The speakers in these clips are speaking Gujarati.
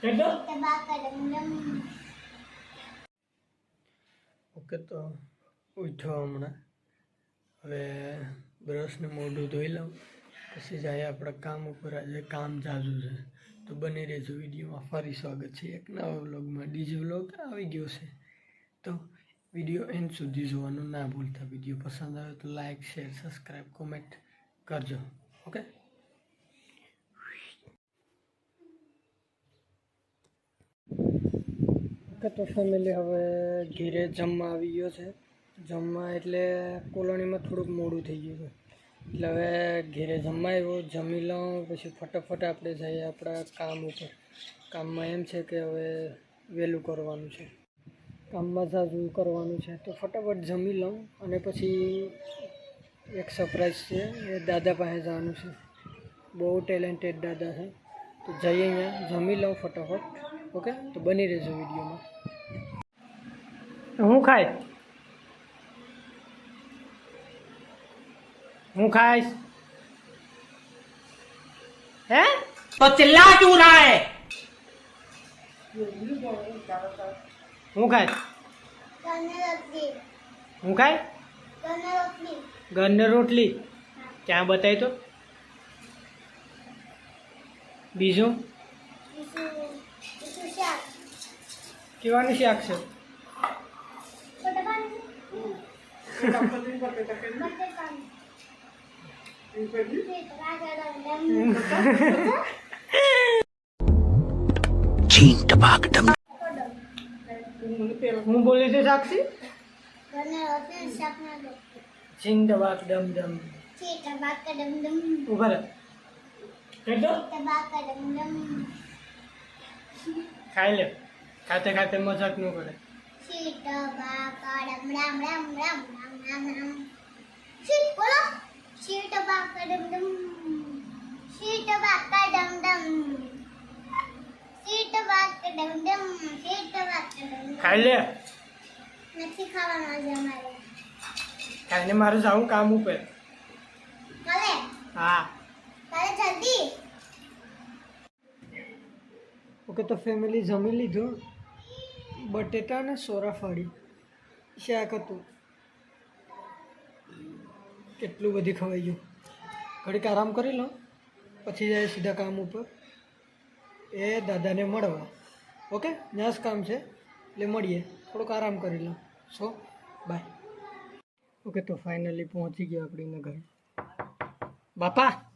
કેટલો ઓકે, તો ઉઠ્યો હમણાં. હવે બ્રશને મોઢું ધોઈ લઉં. પછી જાય આપણા કામ ઉપર. આજે કામ ચાલુ છે. તો બની રહેજો વિડીયોમાં. ફરી સ્વાગત છે એક નવા વ્લોગમાં. ડીજી વ્લોગ આવી ગયો છે. તો વીડિયો એન્ડ સુધી જોવાનું ના ભૂલતા. વીડિયો પસંદ આવે તો લાઇક શેર, સબસ્ક્રાઈબ, કોમેન્ટ કરજો. ઓકે? ઓકે તો ફેમિલી હવે ઘીરે જમવા આવી ગયો છે. જમવા એટલે કોલોનીમાં થોડુંક મોડું થઈ ગયું છે. એટલે હવે ઘીરે જમવા આવ્યો, જમી લઉં, પછી ફટાફટ આપણે જઈએ આપણા કામ ઉપર. કામમાં એમ છે કે હવે વહેલું કરવાનું છે. કામમાં જાજુ કરવાનું છે. તો ફટાફટ જમી લઉં અને પછી એક સરપ્રાઈઝ છે, એ દાદા પાસે જવાનું છે. બહુ ટેલેન્ટેડ દાદા છે. તો જઈએ અહીંયા, જમી લઉં ફટાફટ ઓકે તો બની રહેજો વિડીયોમાં. હું ખાય હું ખાઈશ હે तो चिल्ला क्यों रहा है હું ખાય હું ખાય ઘરને રોટલી ક્યાં બતાવી તો બીજું કેવાનું શાક છે હું બોલી છે સાક્ષી સિંગ દબાક ડમ ડમ ઊભા રહે કેટલો ખાઈ લે. ખાતે ખાતે મજાક ન કરે. ખાઈ લે. નથી ખાવાનું આજે અમારે. ખાઈને મારે જાવું કામ ઉપર. કાલે? હા. કાલે જલ્દી? ઓકે તો ફેમિલી જમી લીધું. બટેટા અને સોરાફળી શાક હતું. કેટલું બધી ખવાઈ ગયું. ઘડીક આરામ કરી લો. પછી જાય સીધા કામ ઉપર. એ દાદાને મળવા. ઓકે? જ કામ છે. એટલે મળીએ. થોડુંક આરામ કરી લો. સો? બાય. ઓકે, તો ફાઇનલી પહોંચી ગયા આપણે ઘરે બાપા!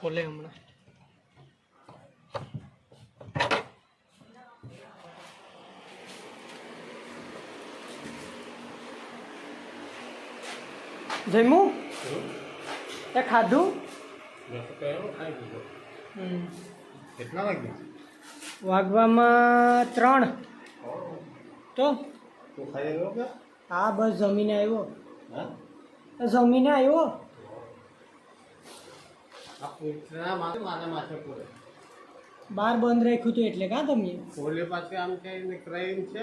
ખોલે હમણાં. જમ્યું એ ખાધું? કેટલા વાગ્યા? વાગવામાં ત્રણ. તો? તું ખાઈ રહ્યો કે? હા બસ જમીને આવ્યો. જમીને આવ્યો? બાર બંધ રાખ્યું હતું એટલે કા તમે? ઓલે પાસે આમ કઈ ક્રાઇમ છે.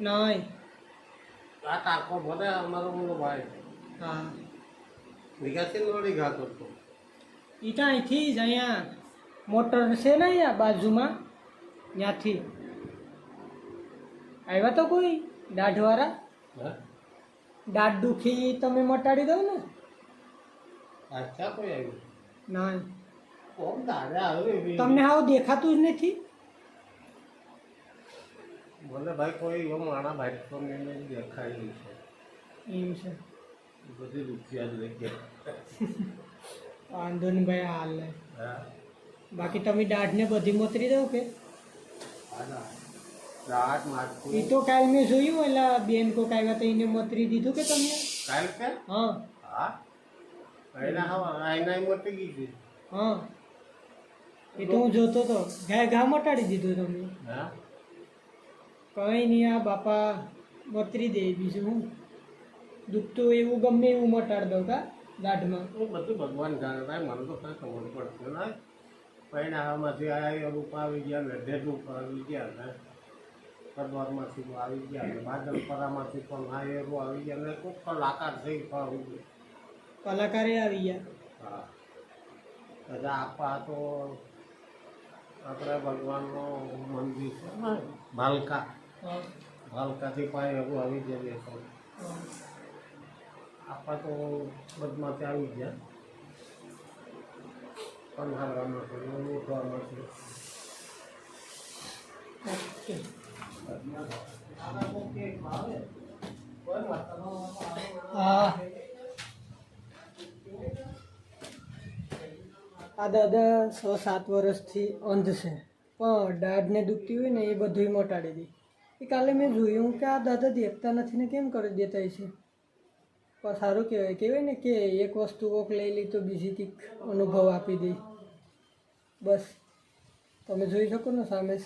નહીં. આ ટાંકો ભલે અમારો મોટો ભાઈ. હા. વિકાસી નોડી ઘાત હતો. એ તો અહીંથી જ અહીંયા મોટર છે ને અહીંયા બાજુમાં? ત્યાંથી. આવ્યા તો કોઈ દાઢવાળા દાઢ દુખી તમે મટાડી દો ને. અચ્છા કોઈ આવ્યું? ના. તમને આવું દેખાતું જ નથી? બોલે ભાઈ કોઈ એવો માણા ભાઈ તો મેં દેખાયું છે. એમ છે. બધી રૂપિયા જ લઈ ગયા. વાંધો નહીં ભાઈ હાલ હા. બાકી તમે દાઢને બધી મોતરી દો કે? એ તો કાલ મેં જોયું એટલે બેન કો કાંઈ તો એને મોતરી દીધું કે તમને? કાલ કે? હા. હા. હા. એ તો હું જોતો તો. ઘા ઘા મટાડી દીધું તમે. કંઈ નહીં આ બાપા મોતરી દે બીજું હું. દુખતું એવું ગમે એવું મટાડી દઉં કા દાઢમાં બધું ભગવાન જાણે. ભાઈ મને તો કઈ ખબર પડશે ને પૈણામાંથી આ રૂપ આવી ગયા ને ઢેર રૂપ આવી ગયા ને. કદવારમાંથી આવી ગયા અને બાદલપરામાંથી પણ આ એવું આવી ગયા ને કોઈ કલાકાર થઈ આવી ગયા કલાકારે આવી ગયા. હા. આપા તો આપણે ભગવાનનું મંદિર છે ને ભાલકા. ભાલકાથી પાય એવું આવી જઈએ તો આપવા તો બધમાંથી આવી ગયા. પંધારવામાંથી ઉઠવામાંથી ઓકે. હા. આ દાદા છ સાત વર્ષથી અંધ છે. પણ દાઢને દુખતી હોય ને એ બધું મટાડી દી. એ કાલે મેં જોયું કે આ દાદા દેખતા નથી ને કેમ કરી દેતા છે? પણ સારું કહેવાય. કહેવાય ને કે એક વસ્તુ કોક લઈ લી તો બીજી કંઈક અનુભવ આપી દે. બસ. તમે જોઈ શકો ને સામે જ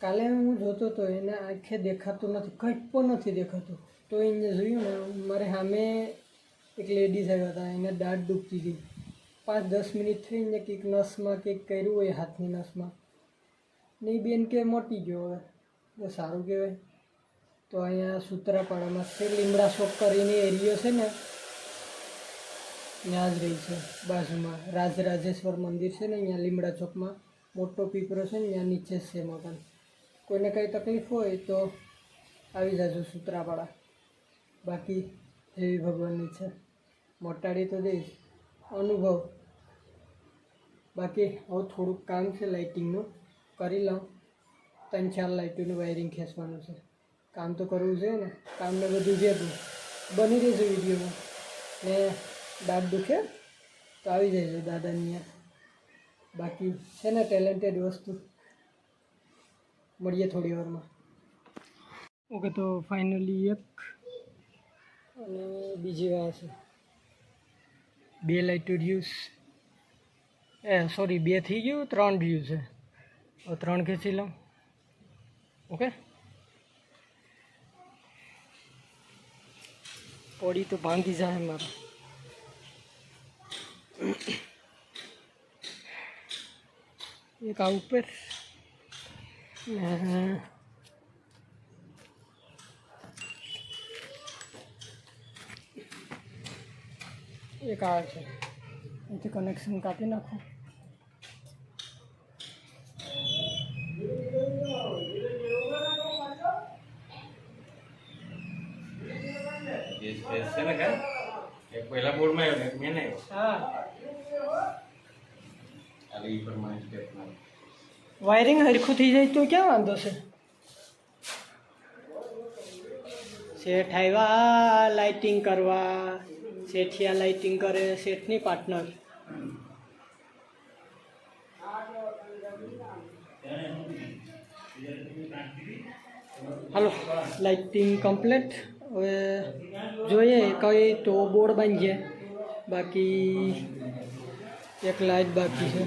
કાલે હું જોતો હતો એને આંખે દેખાતું નથી. કંઈ પણ નથી દેખાતું. તો એને જોયું ને મારે સામે એક લેડીઝ આવ્યા હતા. એને દાઢ ડૂબતી હતી. પાંચ દસ મિનિટ થઈને કંઈક નસમાં, કંઈક કર્યું હોય, હાથની નસમાં. ને એ બેન કે મોટી ગયો હવે. તો સારું કહેવાય. તો અહીંયા સૂત્રાપાડામાં છે, લીમડા શોપ કરીને એરિયો છે ને, ત્યાં જ રહી છે, બાજુમાં. રાજરાજેશ્વર મંદિર છે ને, અહીંયા લીમડા ચોકમાં. મોટો પીપરો છે ને, ત્યાં નીચે જ છે મકાન. કોઈને કંઈ તકલીફ હોય તો આવી જાજો સૂત્રાપાડા. બાકી જેવી ભગવાનની છે. મોટાડી તો દઈશ. અનુભવ. બાકી હવે થોડુંક કામ છે લાઇટિંગનું કરી લઉં. ત્રણ ચાર લાઇટોનું વાયરિંગ ખેંચવાનું છે. કામ તો કરવું છે ને. કામને બધું ભેગું બની રહેશે વિડીયોમાં. ને દાંત દુખે તો આવી જાય દાદાની બાકી છે ને ટેલેન્ટેડ વસ્તુ. મળીએ થોડી વારમાં. ઓકે, તો ફાઇનલી એક અને બીજી વાર છે. બે લાઇટો રહ્યુઝ એ સોરી બે થઈ ગયું, ત્રણ રહ્યું છે. હવે ત્રણ ખેંચી લઉં. ઓકે? પોડી તો ભાંગી જાય મારે. એક આ ઉપર. ને એક આ છે. અહીંથી કનેક્શન કાપી નાખો જે સ્પેસ છે ને કાં? એક પહેલા બોર્ડમાં આવ્યો ને મેં નહીં હા. ખાલી પ્રમાણે વાયરિંગ હરખું થઈ જાય તો ક્યાં વાંધો છે? શેઠ આવ્યા લાઇટિંગ કરવા. શેઠિયા લાઇટિંગ કરે શેઠની પાર્ટનર હાલો લાઇટિંગ કમ્પ્લીટ હવે જોઈએ કઈ તો બોર્ડ બાંધીએ બાકી એક લાઇટ બાકી છે.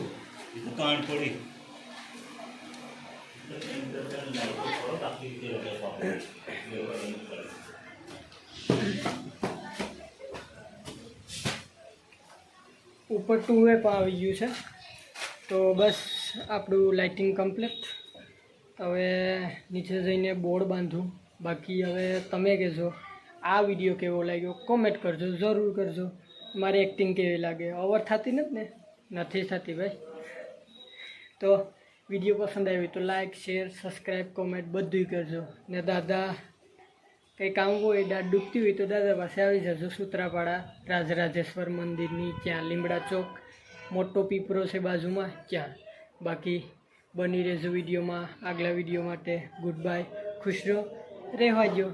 ઉપર ટુ વે પણ આવી ગયું છે. તો બસ આપણું લાઇટિંગ કમ્પ્લીટ હવે નીચે જઈને બોર્ડ બાંધું. બાકી હવે તમે કહેશો આ વીડિયો કેવો લાગ્યો? કોમેન્ટ કરજો, જરૂર કરજો. મારી એક્ટિંગ કેવી લાગે? ઓવર થતી નથી ને? નથી થતી ભાઈ. તો વીડિયો પસંદ આવ્યો તો લાઇક શેર સબસ્ક્રાઈબ કોમેન્ટ બધું કરજો. ને દાદા, કંઈ કામ હોય, દાદ ડૂબતી હોય તો દાદા પાસે આવી જજો સૂત્રાપાડા, રાજરાજેશ્વર મંદિરની ત્યાં, લીમડા ચોક, મોટો પીપરો છે બાજુમાં, ત્યાં. બાકી બની રહેજો વિડીયોમાં આગલા વીડિયો માટે ગુડ બાય ખુશ રહો. રહેવા જો